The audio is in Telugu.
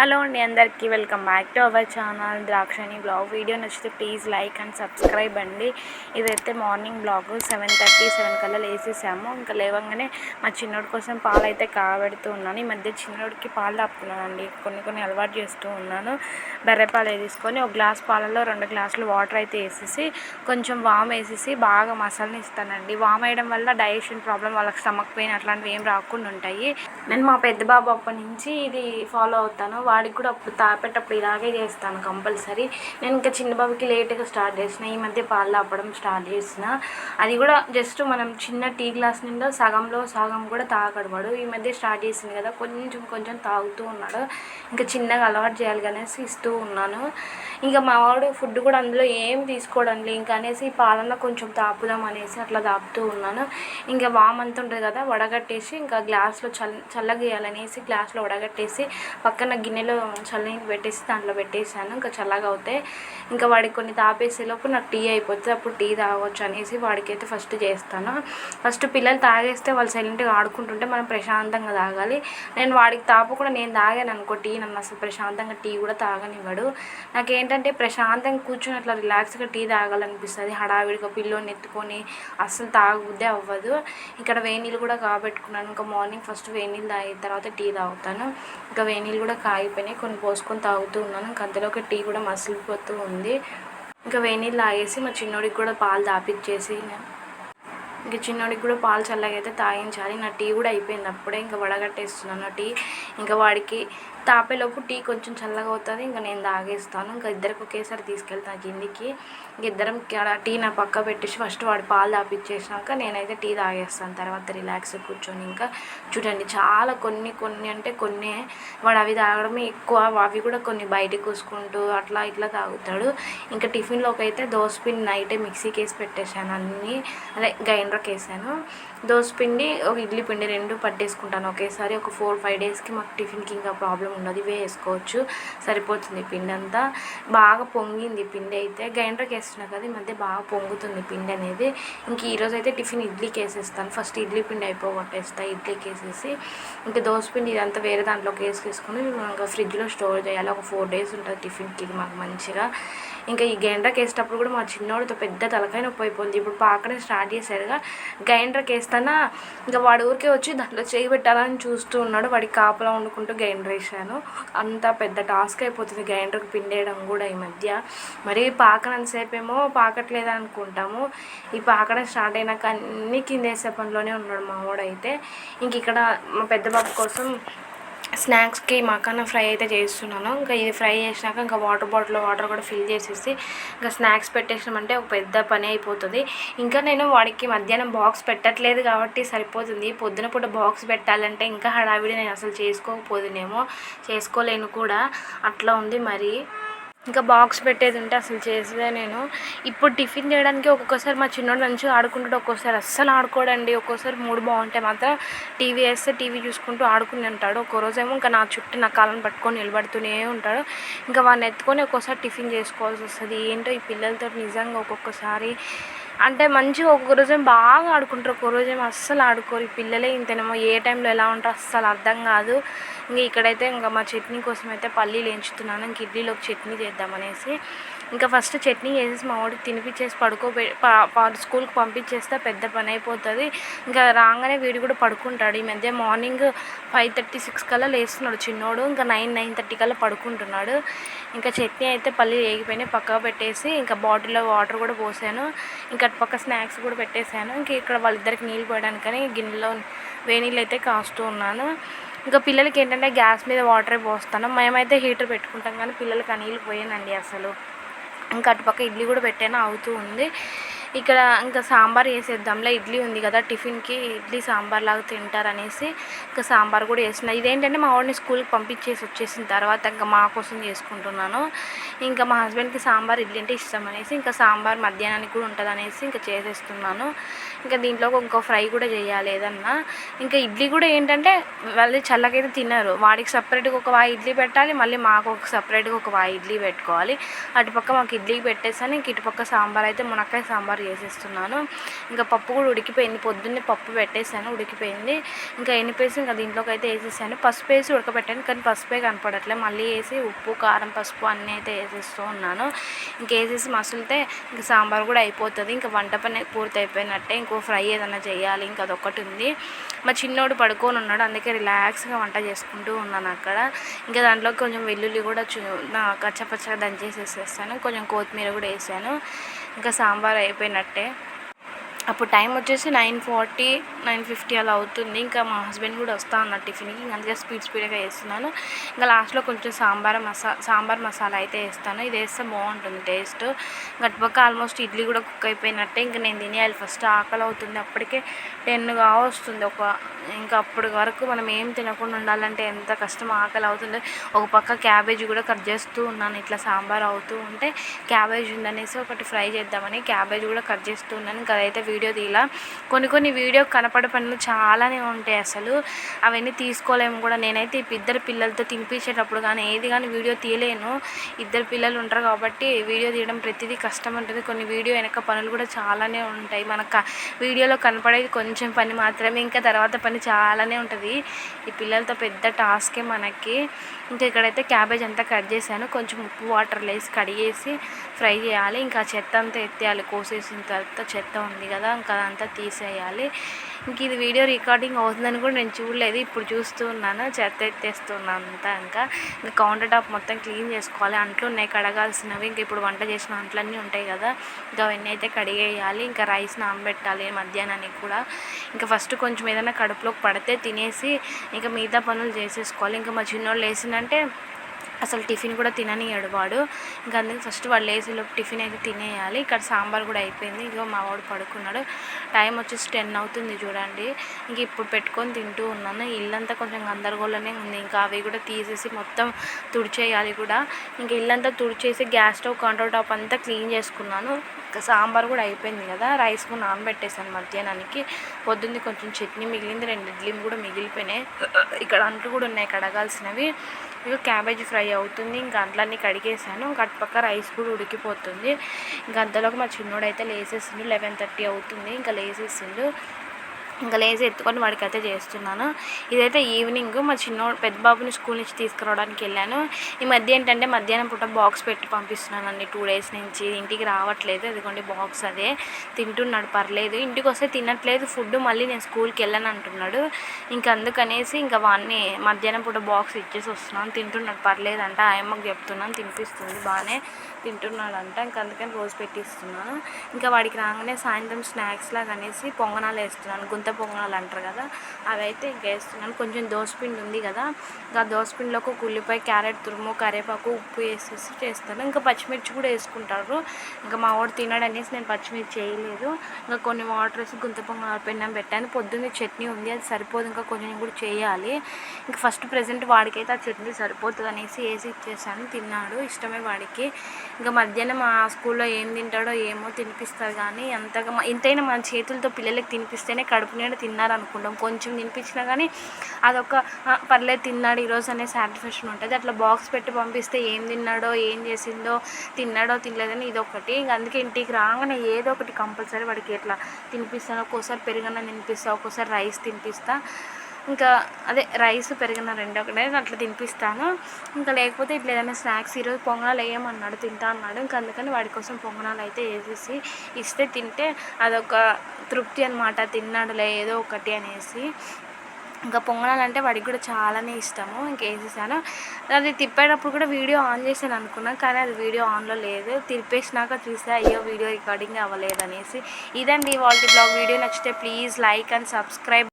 హలో అండి అందరికీ welcome back to our channel Drakshani blog. Video నచ్చితే ప్లీజ్ లైక్ అండ్ సబ్స్క్రైబ్ అండి. ఇదైతే morning blog seven thirty seven కల్లా లేసేసాము. ఇంకా లేవగానే మా చిన్నోడి కోసం పాలు అయితే కాబెడుతూ ఉన్నాను. ఈ మధ్య చిన్నోడికి పాలు తాపుతున్నానండి. కొన్ని కొన్ని అలవాటు చేస్తూ ఉన్నాను. బెర్రె పాలు తీసుకొని ఒక గ్లాస్ పాలలో రెండు గ్లాసులు వాటర్ అయితే వేసేసి కొంచెం వామ్ వేసేసి బాగా మసాలని ఇస్తానండి. వామ్ వేయడం వల్ల డైజెషన్ ప్రాబ్లం వాళ్ళకి స్టమక్ పెయిన్ అట్లాంటివి ఏం రాకుండా ఉంటాయి. నేను మా పెద్ద బాబు అప్పటి నుంచి ఇది ఫాలో అవుతాను. వాడికి కూడా అప్పుడు తాపేటప్పుడు ఇలాగే చేస్తాను కంపల్సరీ. నేను ఇంకా చిన్న బాబుకి లేట్గా స్టార్ట్ చేసిన ఈ మధ్య పాలు తాపడం స్టార్ట్ చేసిన. అది కూడా జస్ట్ మనం చిన్న టీ గ్లాస్ నిండా సగంలో సగం కూడా తాగడు వాడు. ఈ మధ్య స్టార్ట్ చేసింది కదా కొంచెం కొంచెం తాగుతూ ఉన్నాడు. ఇంకా చిన్నగా అలవాటు చేయాలి అనేసి ఇస్తూ ఉన్నాను. ఇంకా మా వాడు ఫుడ్ కూడా అందులో ఏం తీసుకోవడం లేదు ఇంకా అనేసి పాలన కొంచెం తాపుదాం అనేసి అట్లా తాపుతూ ఉన్నాను. ఇంకా వామ్ అంత ఉంటుంది కదా వడగట్టేసి ఇంకా గ్లాస్లో చల్ల చల్లగేయాలనేసి గ్లాస్లో వడగట్టేసి పక్కన గిన్నె గిన్నెలో చల్లనీళ్ళు పెట్టేసి దాంట్లో పెట్టేసాను ఇంకా చల్లగా అవుతాయి ఇంకా వాడికి కొన్ని తాపేసే లోపు నాకు టీ అయిపోతుంది. అప్పుడు టీ తాగవచ్చు అనేసి వాడికైతే ఫస్ట్ చేస్తాను. ఫస్ట్ పిల్లలు తాగేస్తే వాళ్ళు సైలెంట్గా ఆడుకుంటుంటే మనం ప్రశాంతంగా తాగాలి. నేను వాడికి తాపకుండా నేను తాగాను అనుకో టీ నన్ను అసలు ప్రశాంతంగా టీ కూడా తాగనివ్వడు. నాకేంటంటే ప్రశాంతంగా కూర్చొని అట్లా రిలాక్స్గా టీ తాగాలనిపిస్తుంది. హడావిడిగా పిల్లోని ఎత్తుకొని అస్సలు తాగుద్దే అవ్వదు. ఇక్కడ వేడి నీళ్ళు కూడా కాబెట్టుకున్నాను ఇంకా మార్నింగ్ ఫస్ట్ వేడి నీళ్ళు తాగిన తర్వాత టీ తాగుతాను. ఇంకా వేనీళ్ళు కూడా కూడా కాగిపోయినాయి కొన్ని పోసుకొని తాగుతూ ఉన్నాను. ఇంకా అంతలోకి టీ కూడా మసిలిపోతూ ఉంది. ఇంకా వేణీళ్ళు ఆగేసి మా చిన్నోడికి కూడా పాలు తాపిచ్చేసి ఇంక చిన్నోడికి కూడా పాలు చల్లగా అయితే తాగించాలి. నా టీ కూడా అయిపోయింది అప్పుడే ఇంకా వడగట్టేస్తున్నాను టీ. ఇంకా వాడికి తాపేలోపు టీ కొంచెం చల్లగా అవుతుంది ఇంకా నేను తాగేస్తాను. ఇంకా ఇద్దరికి ఒకేసారి తీసుకెళ్తాను కిందికి. ఇంక ఇద్దరం టీ నా పక్క పెట్టేసి ఫస్ట్ వాడు పాలు తాపిచ్చేసినాక నేనైతే టీ తాగేస్తాను. తర్వాత రిలాక్స్ కూర్చొని ఇంకా చూడండి చాలా కొన్ని కొన్ని అంటే కొన్ని. వాడు అవి తాగడమే ఎక్కువ అవి కూడా కొన్ని బయటకు కూసుకుంటూ అట్లా ఇట్లా తాగుతాడు. ఇంకా టిఫిన్లోకి అయితే దోసపిండి నైటే మిక్సీకి వేసి పెట్టేశాను అన్నీ. అదే గ్రైండర్కి వేసాను దోసపిండి ఒక ఇడ్లీ పిండి రెండు పట్టేసుకుంటాను. ఒకేసారి ఒక ఫోర్ ఫైవ్ డేస్కి మాకు టిఫిన్కి ఇంకా ప్రాబ్లం ఉండదు. ఇవే వేసుకోవచ్చు. సరిపోతుంది పిండి అంతా. బాగా పొంగింది పిండి అయితే. గ్రైండర్కి వేస్తున్నా కదా ఈ మధ్య బాగా పొంగుతుంది పిండి అనేది. ఇంక ఈరోజు అయితే టిఫిన్ ఇడ్లీకి వేసేస్తాను ఫస్ట్ ఇడ్లీ పిండి అయిపోగొట్టేస్తా ఇడ్లీకి వేసేసి ఇంకా దోసపిండి ఇదంతా వేరే దాంట్లోకి వేసుకేసుకొని ఇంకా ఫ్రిడ్జ్లో స్టోర్ చేయాలి. ఒక ఫోర్ డేస్ ఉంటుంది టిఫిన్కి ఇది మాకు మంచిగా. ఇంకా ఈ గ్రైండర్కి వేసేటప్పుడు కూడా మా చిన్నోడితో పెద్ద తలకాయ నొప్పి అయిపోయింది. ఇప్పుడు పాకడం స్టార్ట్ చేశాడుగా గ్రైండర్కి వేస్తానా ఇంకా వాడి ఊరికే వచ్చి దాంట్లో చేయి పెట్టాలని చూస్తూ ఉన్నాడు. వాడికి కాపలా వండుకుంటూ గ్రైండర్ వేసాను అంత పెద్ద టాస్క్ అయిపోతుంది గ్రైండర్కి పిండేయడం కూడా ఈ మధ్య. మరి పాకనంతసేపు ఏమో పాకట్లేదు అనుకుంటాము ఈ పాకడం స్టార్ట్ అయినాక అన్నీ కింద వేసే పనిలోనే ఉన్నాడు మా వాడైతే ఇంక ఇక్కడ మా పెద్ద బాబు కోసం స్నాక్స్కి మకాన ఫ్రై అయితే చేస్తున్నాను. ఇంకా ఇది ఫ్రై చేసినాక ఇంకా వాటర్ బాటిల్ వాటర్ కూడా ఫిల్ చేసేసి ఇంకా స్నాక్స్ పెట్టేసామంటే ఒక పెద్ద పని అయిపోతుంది. ఇంకా నేను వాడికి మధ్యాహ్నం బాక్స్ పెట్టట్లేదు కాబట్టి సరిపోతుంది. పొద్దున పూట బాక్స్ పెట్టాలంటే ఇంకా హడావిడి నేను అసలు చేసుకోకపోదునేమో. చేసుకోలేను కూడా. అట్లా ఉంది మరి. ఇంకా బాక్స్ పెట్టేది ఉంటే అసలు చేసేదే నేను. ఇప్పుడు టిఫిన్ చేయడానికి ఒక్కొక్కసారి మా చిన్నోడు మంచిగా ఆడుకుంటాడు ఒక్కోసారి అస్సలు ఆడుకోడండి. ఒక్కోసారి మూడు బాగుంటే మాత్రం టీవీ వేస్తే టీవీ చూసుకుంటూ ఆడుకుని ఉంటాడు ఒక్కో రోజేమో ఇంకా నా చుట్టూ నా కాళ్ళని పట్టుకొని నిలబడుతూనే ఉంటాడు. ఇంకా వాడిని ఎత్తుకొని ఒక్కోసారి టిఫిన్ చేసుకోవాల్సి వస్తుంది. ఏంటో ఈ పిల్లలతో నిజంగా ఒక్కొక్కసారి అంటే మంచిగా ఒక్కొక్క రోజేమో బాగా ఆడుకుంటారు ఒక్కో రోజేమో అస్సలు ఆడుకోరు. ఈ పిల్లలే ఇంతేనేమో ఏ టైంలో ఎలా ఉంటారో అస్సలు అర్థం కాదు. ఇంకా ఇక్కడైతే ఇంకా మా చట్నీ కోసం అయితే పల్లీలు ఎంచుతున్నాను ఇంక ఇడ్లీలోకి చట్నీ చేద్దామనేసి ఇంకా ఫస్ట్ చట్నీ చేసేసి మా వాడికి తినిపించేసి పడుకోబె స్కూల్కి పంపించేస్తే పెద్ద పని అయిపోతుంది. ఇంకా రాగానే వీడు కూడా పడుకుంటాడు. ఈ మధ్య మార్నింగ్ ఫైవ్ థర్టీ సిక్స్ కల్లా లేస్తున్నాడు చిన్నోడు ఇంకా నైన్ నైన్ థర్టీ కల్లా పడుకుంటున్నాడు. ఇంకా చట్నీ అయితే పల్లీలు వేగిపోయినాయి పక్కకు పెట్టేసి ఇంకా బాటిల్లో వాటర్ కూడా పోసాను. ఇంకా అటు పక్క స్నాక్స్ కూడా పెట్టేశాను. ఇంకా ఇక్కడ వాళ్ళిద్దరికి నీళ్ళు పోయడానికని గిన్నెలో వేనీళ్ళు అయితే కాస్తూ ఉన్నాను. ఇంకా పిల్లలకి ఏంటంటే గ్యాస్ మీద వాటరే పోస్తాను. మేమైతే హీటర్ పెట్టుకుంటాం కానీ పిల్లలకి ఆ నీళ్ళు పోయానండి అసలు. ఇంకా అటుపక్క ఇడ్లీ కూడా పెట్టాను అవుతూ ఉంది. ఇక్కడ ఇంకా సాంబార్ వేసేద్దాంలే ఇడ్లీ ఉంది కదా టిఫిన్కి ఇడ్లీ సాంబార్ లాగా తింటారనేసి ఇంకా సాంబార్ కూడా వేసిన ఇదేంటంటే మా వాడిని స్కూల్కి పంపించేసి వచ్చేసిన తర్వాత ఇంకా మా కోసం చేసుకుంటున్నాను. ఇంకా మా హస్బెండ్కి సాంబార్ ఇడ్లీ అంటే ఇష్టం అనేసి ఇంకా సాంబార్ మధ్యాహ్నానికి కూడా ఉంటుంది అనేసి ఇంకా చేసేస్తున్నాను. ఇంకా దీంట్లో ఇంకో ఫ్రై కూడా చేయాలి ఏదన్నా. ఇంకా ఇడ్లీ కూడా ఏంటంటే వాళ్ళు చల్లకైతే తిన్నారు వాడికి సపరేట్గా ఒక వాయి ఇడ్లీ పెట్టాలి మళ్ళీ మాకు ఒక సపరేట్గా ఒక వాయి ఇడ్లీ పెట్టుకోవాలి. అటుపక్క మాకు ఇడ్లీ పెట్టేసాను. ఇంక ఇటుపక్క సాంబార్ అయితే మునక్కాయ సాంబార్ చేసేస్తున్నాను ఇంకా పప్పు కూడా ఉడికిపోయింది. పొద్దున్నే పప్పు పెట్టేసాను ఉడికిపోయింది. ఇంకా ఎనిపేసి ఇంకా దీంట్లోకి అయితే వేసేసాను. పసుపు వేసి ఉడకబెట్టాను కానీ పసుపే కనపడట్లే. మళ్ళీ వేసి ఉప్పు కారం పసుపు అన్నీ అయితే వేసేస్తూ ఉన్నాను. ఇంక వేసేసి మసులితే ఇంకా సాంబార్ కూడా అయిపోతుంది. ఇంకా వంట పని పూర్తి అయిపోయినట్టే ఇంకో ఫ్రై ఏదైనా చేయాలి. ఇంకా అదొకటి ఉంది. మా చిన్నోడు పడుకొని ఉన్నాడు. అందుకే రిలాక్స్గా వంట చేసుకుంటూ ఉన్నాను అక్కడ. ఇంకా దాంట్లో కొంచెం వెల్లుల్లి కూడా చూ నా కచ్చపచ్చగా దంచేసేసేస్తాను. కొంచెం కొత్తిమీర కూడా వేసాను. ఇంకా సాంబార్ అయిపోయినట్టే. అప్పుడు టైం వచ్చేసి నైన్ ఫార్టీ నైన్ ఫిఫ్టీ అలా అవుతుంది. ఇంకా మా హస్బెండ్ కూడా వస్తా ఉన్నారు టిఫిన్కి. ఇంకా అందుకే స్పీడ్ స్పీడ్గా వేస్తున్నాను ఇంకా లాస్ట్లో కొంచెం సాంబార్ మసా సాంబార్ మసాలా అయితే వేస్తాను. ఇది వేస్తే బాగుంటుంది టేస్ట్. గట్పక్క ఆల్మోస్ట్ ఇడ్లీ కూడా కుక్ అయిపోయినట్టే. ఇంకా నేను తినేయాలి ఫస్ట్. ఆకలి అవుతుంది. అప్పటికే టెన్గా వస్తుంది ఒక ఇంకా అప్పటి వరకు మనం ఏం తినకుండా ఉండాలంటే ఎంత కష్టం ఆకలి అవుతుంది. ఒక పక్క క్యాబేజీ కూడా కట్ చేస్తూ ఉన్నాను. ఇట్లా సాంబార్ అవుతూ ఉంటే క్యాబేజ్ ఉందనేసి ఒకటి ఫ్రై చేద్దామని క్యాబేజ్ కూడా కట్ చేస్తూ ఉన్నాను. ఇంకా అదైతే వీడియో వీడియో తీలా. కొన్ని కొన్ని వీడియో కనపడే పనులు చాలానే ఉంటాయి అసలు. అవన్నీ తీసుకోలేము కూడా. నేనైతే ఇద్దరు పిల్లలతో తినిపించేటప్పుడు కానీ ఏది కానీ వీడియో తీయలేను. ఇద్దరు పిల్లలు ఉంటారు కాబట్టి వీడియో తీయడం ప్రతిదీ కష్టం ఉంటుంది. కొన్ని వీడియో వెనక పనులు కూడా చాలానే ఉంటాయి. మనకు వీడియోలో కనపడేది కొంచెం పని మాత్రమే. ఇంకా తర్వాత పని చాలానే ఉంటుంది. ఈ పిల్లలతో పెద్ద టాస్కే మనకి. ఇంకా ఇక్కడైతే క్యాబేజ్ అంతా కట్ చేశాను. కొంచెం ఉప్పు వాటర్ వేసి కడిగేసి ఫ్రై చేయాలి. ఇంకా చెత్త అంతా ఎత్తేయాలి. కోసేసిన తర్వాత చెత్త ఉంది కదా. ఇంకా అదంతా తీసేయాలి. ఇంక ఇది వీడియో రికార్డింగ్ అవుతుందని కూడా నేను చూడలేదు. ఇప్పుడు చూస్తూ ఉన్నాను చెత్త ఎత్తేస్తున్నాను అంతా ఇంకా. ఇంకా కౌంటర్ టాప్ మొత్తం క్లీన్ చేసుకోవాలి. అంట్లు ఉన్నాయి కడగాల్సినవి. ఇంకా ఇప్పుడు వంట చేసిన అంట్లన్నీ ఉంటాయి కదా ఇంకా అవన్నీ అయితే కడిగేయాలి. ఇంకా రైస్ నానబెట్టాలి మధ్యాహ్నానికి కూడా. ఇంకా ఫస్ట్ కొంచెం ఏదైనా కడుపులోకి పడితే తినేసి ఇంకా మిగతా పనులు చేసేసుకోవాలి. ఇంకా మా చిన్నోళ్ళు వేసిందంటే అసలు టిఫిన్ కూడా తిననియాడు వాడు. ఇంకా అందుకే ఫస్ట్ వాళ్ళు లేసేలోపు టిఫిన్ అయితే తినేయాలి. ఇక్కడ సాంబార్ కూడా అయిపోయింది. ఇగో మా వాడు పడుకున్నాడు. టైం వచ్చేసి టెన్ అవుతుంది చూడండి. ఇంక ఇప్పుడు పెట్టుకొని తింటూ ఉన్నాను. ఇల్లంతా కొంచెం గందరగోళనే ఉంది. ఇంకా అవి కూడా తీసేసి మొత్తం తుడిచేయాలి కూడా. ఇంకా ఇల్లంతా తుడిచేసి గ్యాస్ స్టవ్ కౌంటర్ టాప్ అంతా క్లీన్ చేసుకున్నాను. సాంబార్ కూడా అయిపోయింది కదా రైస్ కూడా నానబెట్టేసాను మధ్యాహ్నానికి. పొద్దుంది కొంచెం చట్నీ మిగిలింది రెండు ఇడ్లీలు కూడా మిగిలిపోయినాయి. ఇక్కడ అంట్లు కూడా ఉన్నాయి కడగాల్సినవి. ఇక క్యాబేజీ ఫ్రై అవుతుంది ఇంకా అంట్లన్నీ కడిగేసాను ఇంకా అటుపక్క రైస్ కూడా ఉడికిపోతుంది. ఇంకా అంతలోకి మా చిన్నోడు అయితే లేసేసిండు లెవెన్ థర్టీ అవుతుంది ఇంకా లేసేసిండు. ఇంకా లేచి ఎత్తుకొని వాడికి అయితే చేస్తున్నాను. ఇదైతే ఈవినింగ్ మా చిన్నోడు పెద్ద బాబుని స్కూల్ నుంచి తీసుకురావడానికి వెళ్ళాను. ఈ మధ్య ఏంటంటే మధ్యాహ్నం పూట బాక్స్ పెట్టి పంపిస్తున్నానండి. టూ డేస్ నుంచి ఇంటికి రావట్లేదు. అదిగోండి బాక్స్ అదే. తింటున్నాడు పర్లేదు. ఇంటికి వస్తే తినట్లేదు. ఫుడ్ మళ్ళీ నేను స్కూల్కి వెళ్ళను అంటున్నాడు. ఇంకా అందుకనేసి ఇంకా వాడిని మధ్యాహ్నం పూట బాక్స్ ఇచ్చేసి వస్తున్నాను. తింటున్నాడు పర్లేదంట. ఆయమ్మకి చెప్తున్నాను. తినిపిస్తుంది బాగానే తింటున్నాడంట. ఇంకా అందుకని రోజు పెట్టిస్తున్నాను. ఇంకా వాడికి రాగానే సాయంత్రం స్నాక్స్ లాగా అనేసి పొంగనాలు వేస్తున్నాను. గుంత పొంగనాలు అంటారు కదా అవి అయితే ఇంకా వేస్తున్నాను. కొంచెం దోసపిండి ఉంది కదా ఇంకా దోసపిండిలోకి ఒక ఉల్లిపాయ క్యారెట్ తురుము కరివేపాకు ఉప్పు వేసేసి చేస్తాను. ఇంకా పచ్చిమిర్చి కూడా వేసుకుంటారు. ఇంకా మా వాడు తినడు అనేసి నేను పచ్చిమిర్చి చేయలేదు ఇంకా కొన్ని వాటర్ వేసి గుంత పొంగనాలు పెన్నం పెట్టాను. పొద్దున్న చట్నీ ఉంది అది సరిపోదు. ఇంకా కొంచెం కూడా చేయాలి. ఇంకా ఫస్ట్ ప్రజెంట్ వాడికైతే ఆ చట్నీ సరిపోతుంది అనేసి వేసి ఇచ్చేసాను. తిన్నాడు ఇష్టమే వాడికి. ఇంకా మధ్యాహ్నం మా స్కూల్లో ఏం తింటాడో ఏమో తినిపిస్తారు కానీ అంతగా ఇంతైనా మన చేతులతో పిల్లలకి తినిపిస్తేనే కడుపు నిండా తిన్నారు అనుకుంటాం కొంచెం తినిపించినా కానీ అదొక పర్లేదు తిన్నాడు ఈరోజు అనే సాటిస్ఫాక్షన్ ఉంటుంది. అట్లా బాక్స్ పెట్టి పంపిస్తే ఏం తిన్నాడో ఏం చేసిందో తిన్నాడో తినలేదని ఇదొకటి. ఇంక అందుకే ఇంటికి రాగానే ఏదో ఒకటి కంపల్సరీ వాడికి ఎట్లా తినిపిస్తాను ఒక్కోసారి పెరుగన్న తినిపిస్తా ఒక్కోసారి రైస్ తినిపిస్తా. ఇంకా అదే రైస్ పెరిగిన రెండు ఒకటే అట్లా తినిపిస్తాను. ఇంకా లేకపోతే ఇట్లా ఏదైనా స్నాక్స్ ఈరోజు పొంగనాలు వేయమన్నాడు తింటా అన్నాడు. ఇంకా అందుకని వాడి కోసం పొంగనాలు అయితే వేసేసి ఇస్తే తింటే అదొక తృప్తి అనమాట తిన్నాడులే ఏదో ఒకటి అనేసి. ఇంకా పొంగనాలు అంటే వాడికి కూడా చాలానే ఇష్టము. ఇంకా వేసేసాను. అది తిప్పేటప్పుడు కూడా వీడియో ఆన్ చేశాను అనుకున్నాను కానీ అది వీడియో ఆన్లో లేదు. తిప్పేసినాక చూస్తే అయ్యో వీడియో రికార్డింగ్ అవ్వలేదు అనేసి. ఇదండి వాళ్ళ బ్లాగ్. వీడియో నచ్చితే ప్లీజ్ లైక్ అండ్ సబ్స్క్రైబ్.